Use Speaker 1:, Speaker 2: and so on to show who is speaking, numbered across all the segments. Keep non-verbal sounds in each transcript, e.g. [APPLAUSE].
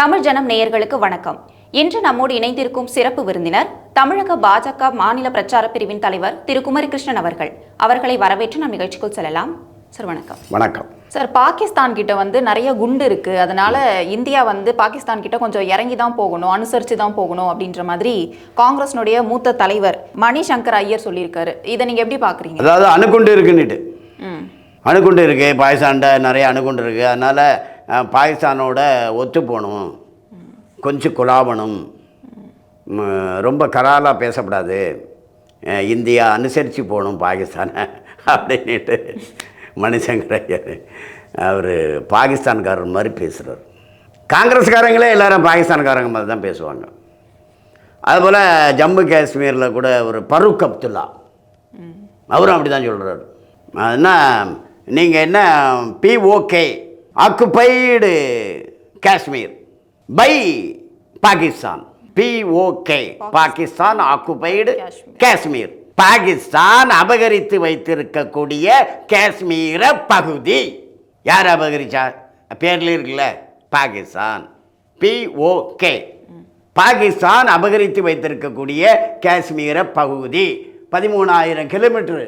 Speaker 1: தமிழ் ஜனம் நேயர்களுக்கு வணக்கம். இன்று நம்மோடு இணைந்திருக்கும் சிறப்பு விருந்தினர் தமிழக பாஜக மாநில பிரச்சார பிரிவின் தலைவர் திரு குமரிகிருஷ்ணன் அவர்கள். அவர்களை வரவேற்று நம் நிகழ்ச்சிக்குள் செல்லலாம். சார் வணக்கம்.
Speaker 2: வணக்கம்.
Speaker 1: சார் பாகிஸ்தான் கிட்ட வந்து நிறைய குண்டு இருக்கு. அதனால இந்தியா வந்து பாகிஸ்தான் கிட்ட கொஞ்சம் இறங்கி தான் போகணும் அனுசரித்து தான் போகணும் அப்படின்ற மாதிரி காங்கிரஸ்னுடைய மூத்த தலைவர் மணிசங்கர் ஐயர் சொல்லியிருக்காரு. இதை நீங்க எப்படி பாக்குறீங்க?
Speaker 2: அதாவது அணுகுண்டு இருக்குன்னுட்டு. அணுகுண்டு இருக்குது பாகிஸ்தான்ட நிறைய அணுகுண்டு இருக்குது அதனால் பாகிஸ்தானோட ஒத்து போகணும் கொஞ்சம் குலாவணும். ரொம்ப கராலாக பேசப்படாது. இந்தியா அனுசரித்து போகணும் பாகிஸ்தானை. அப்படின்ட்டு மணிசங்கர் அவர் பாகிஸ்தான்காரர் மாதிரி பேசுகிறார் காங்கிரஸ்காரங்களே எல்லாரும் பாகிஸ்தான்காரங்க மாதிரி தான் பேசுவாங்க. அதுபோல் ஜம்மு காஷ்மீரில் கூட ஒரு பரூக் அப்துல்லா. அவரும் அப்படி தான் சொல்கிறார் அதுனா நீங்கள் என்ன POK occupied Kashmir by Pakistan POK Pakistan occupied
Speaker 1: Kashmir.
Speaker 2: Pakistan அபகரித்து வைத்திருக்கக்கூடிய காஷ்மீர பகுதி. யார் அபகரிச்சா? பேர்ல இருக்குல்ல? பாகிஸ்தான் பிஓகே பாகிஸ்தான் அபகரித்து வைத்திருக்கக்கூடிய காஷ்மீர பகுதி. பதிமூணாயிரம் கிலோமீட்டர்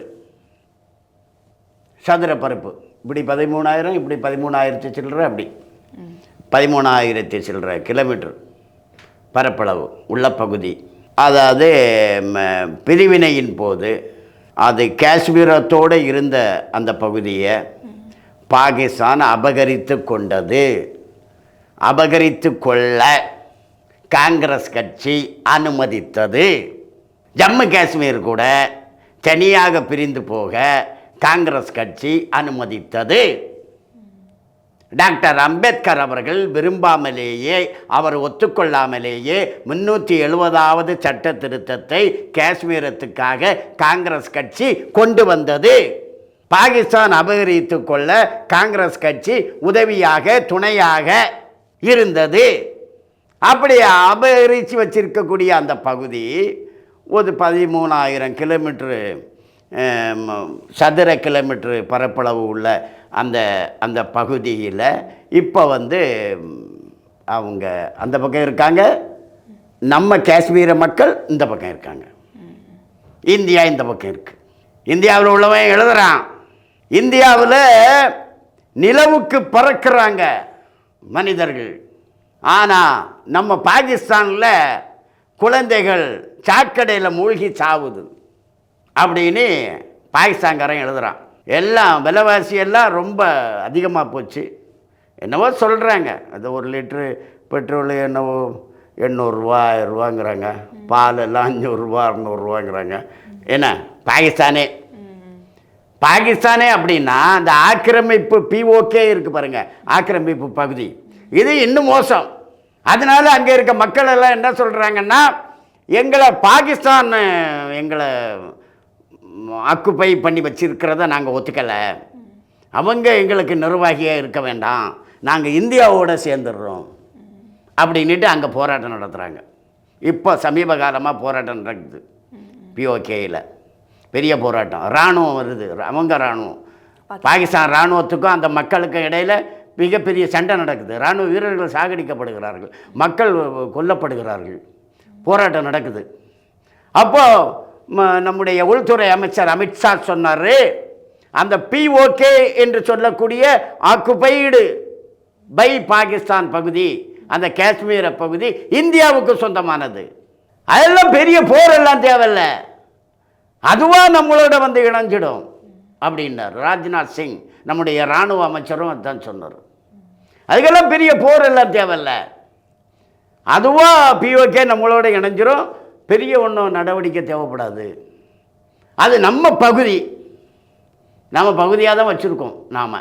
Speaker 2: சதுர பரப்பு. இப்படி பதிமூணாயிரம் இப்படி பதிமூணாயிரத்தி சில்லற அப்படி. பதிமூணாயிரத்தி சில்லற கிலோமீட்டர் பரப்பளவு உள்ள பகுதி. அதாவது ம, பிரிவினையின் போது அது காஷ்மீரத்தோடு இருந்த அந்த பகுதியை பாகிஸ்தான் அபகரித்து கொண்டது. அபகரித்து கொள்ள காங்கிரஸ் கட்சி அனுமதித்தது. ஜம்மு காஷ்மீர் கூட தனியாக பிரிந்து போக காங்கிரஸ் கட்சி அனுமதித்தது. டாக்டர் அம்பேத்கர் அவர்கள் விரும்பாமலேயே அவர் ஒத்துக்கொள்ளாமலேயே முன்னூற்றி எழுபதாவது சட்ட திருத்தத்தை காஷ்மீரத்துக்காக காங்கிரஸ் கட்சி கொண்டு வந்தது. பாகிஸ்தான் அபகரித்து கொள்ள காங்கிரஸ் கட்சி உதவியாக துணையாக இருந்தது. அப்படி அபகரித்து வச்சிருக்கக்கூடிய அந்த பகுதி ஒரு பதிமூணாயிரம் கிலோமீட்ரு சதுர கிலோமீட்டர் பரப்பளவு உள்ள அந்த அந்த பகுதியில் இப்போ வந்து அவங்க அந்த பக்கம் இருக்காங்க. நம்ம காஷ்மீர மக்கள் இந்த பக்கம் இருக்காங்க. இந்தியா இந்த பக்கம் இருக்குது இந்தியாவில் உள்ளவன் எழுதுகிறான் இந்தியாவில் நிலவுக்கு பறக்கிறாங்க மனிதர்கள். ஆனால் நம்ம பாகிஸ்தானில் குழந்தைகள் சாக்கடையில் மூழ்கி சாவுது. அப்படின்னு பாகிஸ்தான்காரன் எழுதுகிறான் எல்லாம் விலைவாசி எல்லாம் ரொம்ப அதிகமாக போச்சு. என்னவோ சொல்கிறாங்க அது ஒரு லிட்ரு பெட்ரோல் என்னவோ எண்ணூறுரூவா ஆயிரரூவாங்கிறாங்க பால் எல்லாம் அஞ்சூறுரூவா அறநூறுரூவாங்கிறாங்க என்ன? பாகிஸ்தானே. பாகிஸ்தானே அப்படின்னா அந்த ஆக்கிரமிப்பு பிஓகே இருக்கு பாருங்க. ஆக்கிரமிப்பு பகுதி. இது இன்னும் மோசம். அதனால அங்கே இருக்க மக்கள் எல்லாம் என்ன சொல்கிறாங்கன்னா எங்களை பாகிஸ்தான் எங்களை ஆக்குப்பை பண்ணி வச்சிருக்கிறத நாங்கள் ஒத்துக்கலை. அவங்க எங்களுக்கு நிர்வாகியாக இருக்க வேண்டாம். நாங்கள் இந்தியாவோட சேர்ந்துடுறோம். அப்படின்ட்டு அங்கே போராட்டம் நடத்துகிறாங்க இப்போ சமீப காலமாக போராட்டம் நடக்குது. பிஓகேயில் பெரிய போராட்டம். இராணுவம் வருது. அவங்க இராணுவம். பாகிஸ்தான் இராணுவத்துக்கும் அந்த மக்களுக்கும் இடையில மிகப்பெரிய சண்டை நடக்குது. இராணுவ வீரர்கள் சாகடிக்கப்படுகிறார்கள். மக்கள் கொல்லப்படுகிறார்கள். போராட்டம் நடக்குது. அப்போது நம்முடைய உள்துறை அமைச்சர் அமித்ஷா சொன்னார். அந்த பிஓகே என்று சொல்லக்கூடிய ஆக்குபைடு பை பாகிஸ்தான் பகுதி அந்த காஷ்மீர பகுதி இந்தியாவுக்கு சொந்தமானது. அதெல்லாம் பெரிய போர் எல்லாம் தேவையில்ல. அதுவாக நம்மளோட வந்து இணைஞ்சிடும் அப்படின்னார். ராஜ்நாத் சிங் நம்முடைய இராணுவ அமைச்சரும் அதுதான் சொன்னார். அதுக்கெல்லாம் பெரிய போர் எல்லாம் தேவையில்ல. அதுவாக பிஓகே நம்மளோட இணைஞ்சிரும் பெரிய ஒன்றும் நடவடிக்கை தேவைப்படாது. அது நம்ம பகுதி. நம்ம பகுதியாக தான் வச்சுருக்கோம் நாம்.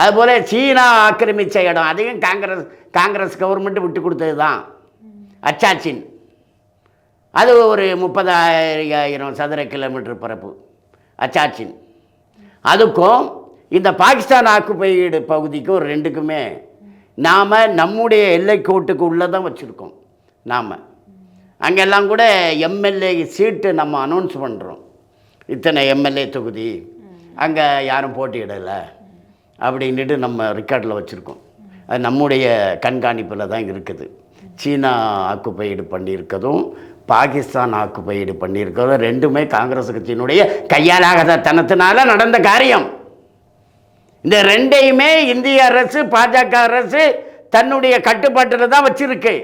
Speaker 2: அதுபோல் சீனா ஆக்கிரமித்த இடம் அதையும் காங்கிரஸ் காங்கிரஸ் கவர்மெண்ட்டு விட்டு கொடுத்தது தான். அச்சாச்சின். அது ஒரு முப்பதாயிரம் சதுர கிலோமீட்டர் பரப்பு. அச்சாச்சின். அதுக்கும் இந்த பாகிஸ்தான் ஆக்குப்பையீடு பகுதிக்கும் ஒரு ரெண்டுக்குமே நாம் நம்முடைய எல்லைக்கோட்டுக்கு உள்ளே தான் வச்சுருக்கோம் நாம். அங்கெல்லாம் கூட எம்எல்ஏ சீட்டு நம்ம அனௌன்ஸ் பண்ணுறோம் இத்தனை எம்எல்ஏ தொகுதி அங்கே யாரும் போட்டியிடலை அப்படின்ட்டு நம்ம ரெக்கார்டில் வச்சுருக்கோம். அது நம்முடைய கண்காணிப்பில் தான் இருக்குது. சீனா ஆக்குப்பையீடு பண்ணியிருக்கதும் பாகிஸ்தான் ஆக்குப்பையீடு பண்ணியிருக்கதும் ரெண்டுமே காங்கிரஸ் கட்சியினுடைய கையாலாகாத தனத்தினால நடந்த காரியம். இந்த ரெண்டையுமே இந்திய அரசு பாஜக அரசு தன்னுடைய கட்டுப்பாட்டில் தான் வச்சுருக்கு.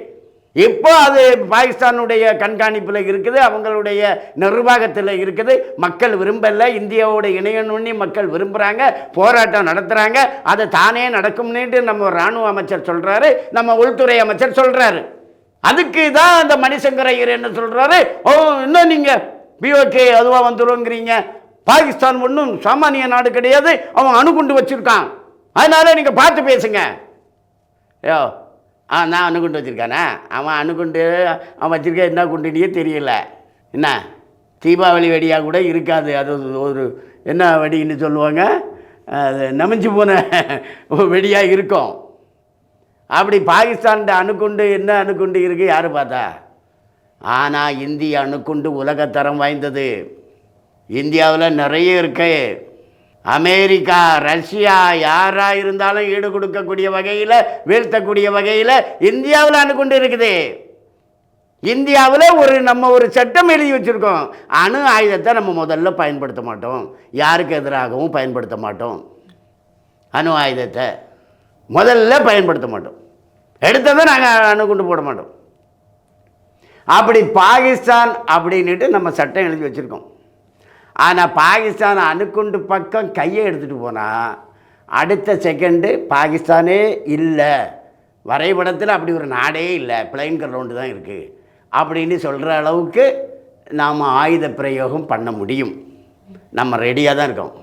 Speaker 2: இப்போ அது பாகிஸ்தானுடைய கண்காணிப்பில் இருக்குது அவங்களுடைய நிர்வாகத்தில் இருக்குது. மக்கள் விரும்பலை இந்தியாவோட இணையணும்னு மக்கள் விரும்புகிறாங்க போராட்டம் நடத்துகிறாங்க அது தானே நடக்கும்னுட்டு நம்ம ராணுவ அமைச்சர் சொல்கிறாரு நம்ம உள்துறை அமைச்சர் சொல்கிறாரு அதுக்கு தான் அந்த மணிசங்கர் ஐயர் என்ன சொல்கிறாரு ஓ இன்னும் நீங்கள் பிஓகே அதுவாக வந்துடுங்கிறீங்க பாகிஸ்தான் ஒன்றும் சாமானிய நாடு கிடையாது அவன் அணுகுண்டு வச்சுருக்கான். அதனால நீங்கள் பார்த்து பேசுங்க. யோ ஆ நான் அணுகுண்டு வச்சுருக்கானே. அவன் அணுகுண்டு அவன் வச்சுருக்க என்ன குண்டுனே தெரியல. என்ன? தீபாவளி வெடியாக கூட இருக்காது. அது ஒரு என்ன வெடின்னு சொல்லுவாங்க? அது நமிஞ்சு போன [LAUGHS] வெடியாக இருக்கும். அப்படி பாகிஸ்தான் அணுகுண்டு என்ன அணுகுண்டு இருக்குது யார் பார்த்தா? ஆனால் இந்திய அணுகுண்டு உலகத்தரம் வாய்ந்தது. இந்தியாவில் நிறைய இருக்குது அமெரிக்கா ரஷ்யா யாராக இருந்தாலும் ஈடு கொடுக்கக்கூடிய வகையில் வீழ்த்தக்கூடிய வகையில் இந்தியாவில் அணுகுண்டு இருக்குது. இந்தியாவில் ஒரு நம்ம ஒரு சட்டம் எழுதி வச்சுருக்கோம். அணு ஆயுதத்தை நம்ம முதல்ல பயன்படுத்த மாட்டோம். யாருக்கு எதிராகவும் பயன்படுத்த மாட்டோம். அணு ஆயுதத்தை முதல்ல பயன்படுத்த மாட்டோம். எடுத்ததும் நாங்கள் அணுகுண்டு போட மாட்டோம். அப்படி பாகிஸ்தான் அப்படின்னுட்டு நம்ம சட்டம் எழுதி வச்சுருக்கோம். ஆனால் பாகிஸ்தான் அணுக்குண்டு பக்கம் கையை எடுத்துகிட்டு போனால் அடுத்த செகண்டு பாகிஸ்தானே இல்லை. வரைபடத்தில் அப்படி ஒரு நாடே இல்லை. பிளைன் கிரவுண்டு தான் இருக்குது அப்படின்னு சொல்கிற அளவுக்கு நாம் ஆயுத பிரயோகம் பண்ண முடியும். நம்ம ரெடியாக தான் இருக்கோம்.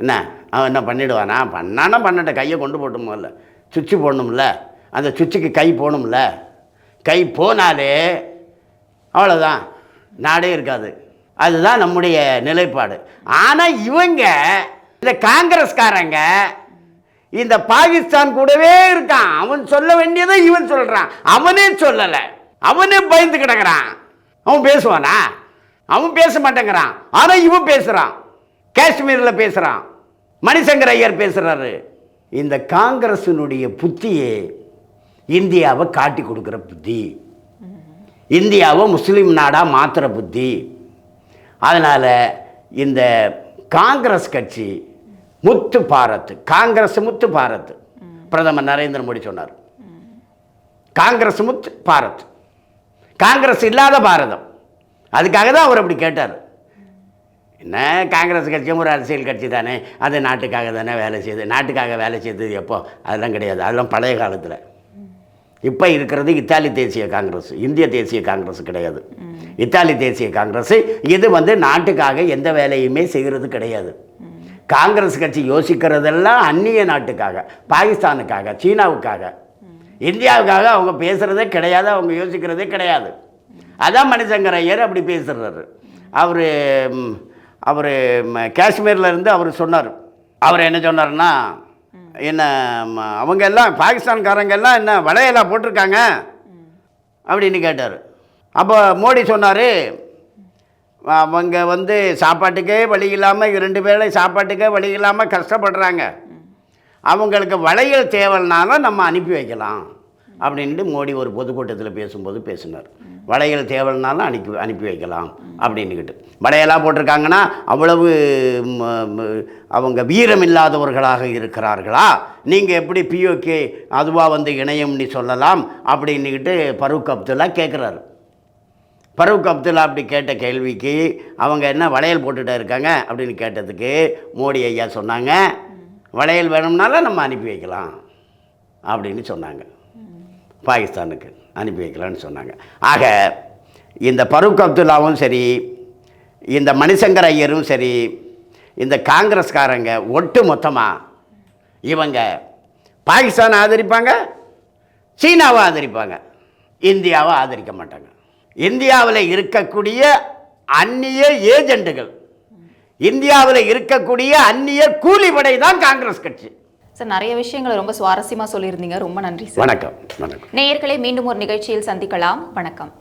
Speaker 2: என்ன? அவன் என்ன பண்ணிவிடுவானா பண்ணானா பண்ணட்ட கையை கொண்டு போட்டு முதல்ல சுவிட்சு போடணும்ல. அந்த சுவிட்சுக்கு கை போகணும்ல. கை போனாலே அவ்வளோதான் நாடே இருக்காது. அதுதான் நம்முடைய நிலைப்பாடு. ஆனால் இவங்க இந்த காங்கிரஸ்காரங்க இந்த பாகிஸ்தான் கூடவே இருக்கான். அவன் சொல்ல வேண்டியதை இவன் சொல்கிறான் அவனே சொல்லலை. அவனே பயந்து கிடக்கிறான். அவன் பேசுவானா? அவன் பேச மாட்டேங்கிறான். ஆனால் இவன் பேசுகிறான் காஷ்மீரில் பேசுகிறான் மணிசங்கர் ஐயர் பேசுகிறாரு இந்த காங்கிரஸினுடைய புத்தியே இந்தியாவை காட்டி கொடுக்குற புத்தி. இந்தியாவை முஸ்லீம் நாடாக மாற்றுற புத்தி. அதனால் இந்த காங்கிரஸ் கட்சி முத்து பாரத் காங்கிரஸ் முத்து பாரத். பிரதமர் நரேந்திர மோடி சொன்னார். காங்கிரஸ் முத்து பாரத். காங்கிரஸ் இல்லாத பாரதம். அதுக்காக தான் அவர் அப்படி கேட்டார். என்ன காங்கிரஸ் கட்சியும் ஒரு அரசியல் கட்சி தானே? அது நாட்டுக்காக தானே வேலை செய்யுது? நாட்டுக்காக வேலை செய்தது எப்போ? அதெல்லாம் கிடையாது. அதெல்லாம் பழைய காலத்தில். இப்போ இருக்கிறது இத்தாலி தேசிய காங்கிரஸ் இந்திய தேசிய காங்கிரஸ் கிடையாது. இத்தாலி தேசிய காங்கிரஸ் இது வந்து நாட்டுக்காக எந்த வேலையுமே செய்கிறது கிடையாது. காங்கிரஸ் கட்சி யோசிக்கிறதெல்லாம் அந்நிய நாட்டுக்காக பாகிஸ்தானுக்காக சீனாவுக்காக. இந்தியாவுக்காக அவங்க பேசுகிறதே கிடையாது அவங்க யோசிக்கிறதே கிடையாது. அதான் மணிசங்கர் ஐயர் அப்படி பேசுகிறாரு அவர் அவர் காஷ்மீரில் இருந்து அவர் சொன்னார். அவர் என்ன சொன்னார்னா என்ன அவங்க எல்லாம் பாகிஸ்தான்காரங்க எல்லாம் என்ன வளையெல்லாம் போட்டிருக்காங்க? அப்படின்னு கேட்டார். அப்போ மோடி சொன்னார் அவங்க வந்து சாப்பாட்டுக்கே வழி இல்லாமல் ரெண்டு பேரை சாப்பாட்டுக்கே வழி இல்லாமல் கஷ்டப்படுறாங்க. அவங்களுக்கு வளையல் தேவைனாலும் நம்ம அனுப்பி வைக்கலாம். அப்படின்ட்டு மோடி ஒரு பொதுக்கூட்டத்தில் பேசும்போது பேசினார். வளையல் தேவைன்னாலும் அனுப்பி அனுப்பி வைக்கலாம் அப்படின்னுக்கிட்டு. வளையலாக போட்டிருக்காங்கன்னா அவ்வளவு அவங்க வீரம் இல்லாதவர்களாக இருக்கிறார்களா? நீங்கள் எப்படி பிஓகே அதுவாக வந்து இணையம்னு சொல்லலாம் அப்படின்னுக்கிட்டு ஃபரூக் அப்துல்லா கேட்குறாரு ஃபரூக் அப்துல்லா அப்படி கேட்ட கேள்விக்கு அவங்க என்ன வளையல் போட்டுட்டா இருக்காங்க அப்படின்னு கேட்டதுக்கு மோடி ஐயா சொன்னாங்க வளையல் வேணும்னாலும் நம்ம அனுப்பி வைக்கலாம் அப்படின்னு சொன்னாங்க. பாகிஸ்தானுக்கு. அனுப்பி வைக்கலாம்னு சொன்னாங்க. ஆக இந்த பருக் அப்துல்லாவும் சரி இந்த மணிசங்கர் ஐயரும் சரி இந்த காங்கிரஸ்காரங்க ஒட்டு மொத்தமாக இவங்க பாகிஸ்தானை ஆதரிப்பாங்க சீனாவை ஆதரிப்பாங்க இந்தியாவை ஆதரிக்க மாட்டாங்க. இந்தியாவில் இருக்கக்கூடிய அந்நிய ஏஜெண்டுகள் இந்தியாவில் இருக்கக்கூடிய அந்நிய கூலிப்படை தான் காங்கிரஸ் கட்சி.
Speaker 1: சார் நிறைய விஷயங்களை ரொம்ப சுவாரஸ்யமா சொல்லியிருந்தீங்க. ரொம்ப நன்றி சார்
Speaker 2: வணக்கம் வணக்கம்.
Speaker 1: நேயர்களை மீண்டும் ஒரு நிகழ்ச்சியில் சந்திக்கலாம். வணக்கம்.